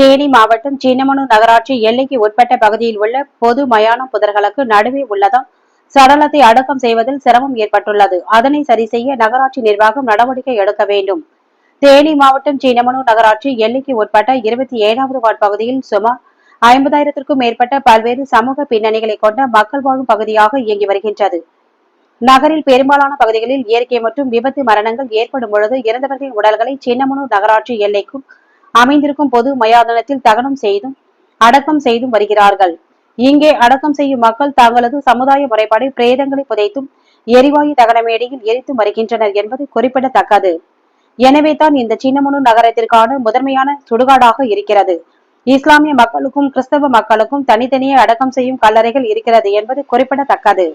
தேனி மாவட்டம் சின்னமனூர் நகராட்சி எல்லைக்கு உட்பட்ட பகுதியில் உள்ள பொது மயான புதர்களுக்கு நடுவே உள்ளதால் சடலத்தை அடக்கம் செய்வதில் சிரமம் ஏற்பட்டுள்ளது. அதனை சரி செய்ய நகராட்சி நிர்வாகம் நடவடிக்கை எடுக்க வேண்டும். தேனி மாவட்டம் சின்னமனூர் நகராட்சி எல்லைக்கு உட்பட்ட இருபத்தி ஏழாவது வார்டு பகுதியில் சுமார் ஐம்பதாயிரத்திற்கும் மேற்பட்ட பல்வேறு சமூக பின்னணிகளை கொண்ட மக்கள் வாழும் பகுதியாக இயங்கி வருகின்றது. நகரில் பெரும்பாலான பகுதிகளில் இயற்கை மற்றும் விபத்து மரணங்கள் ஏற்படும் பொழுது இறந்தவர்களின் உடல்களை சின்னமனூர் நகராட்சி எல்லைக்கும் அமைந்திருக்கும் பொது மயாதனத்தில் தகனம் செய்தும் அடக்கம் செய்தும் வருகிறார்கள். இங்கே அடக்கம் செய்யும் மக்கள் தங்களது சமுதாய முறைப்பாடு பிரேதங்களை புதைத்தும் எரிவாயு தகனமேடையில் எரித்தும் வருகின்றனர் என்பது குறிப்பிடத்தக்கது. எனவே தான் இந்த சின்னமனு நகரத்திற்கான முதன்மையான சுடுகாடாக இருக்கிறது. இஸ்லாமிய மக்களுக்கும் கிறிஸ்தவ மக்களுக்கும் தனித்தனியே அடக்கம் செய்யும் கல்லறைகள் இருக்கிறது என்பது குறிப்பிடத்தக்கது.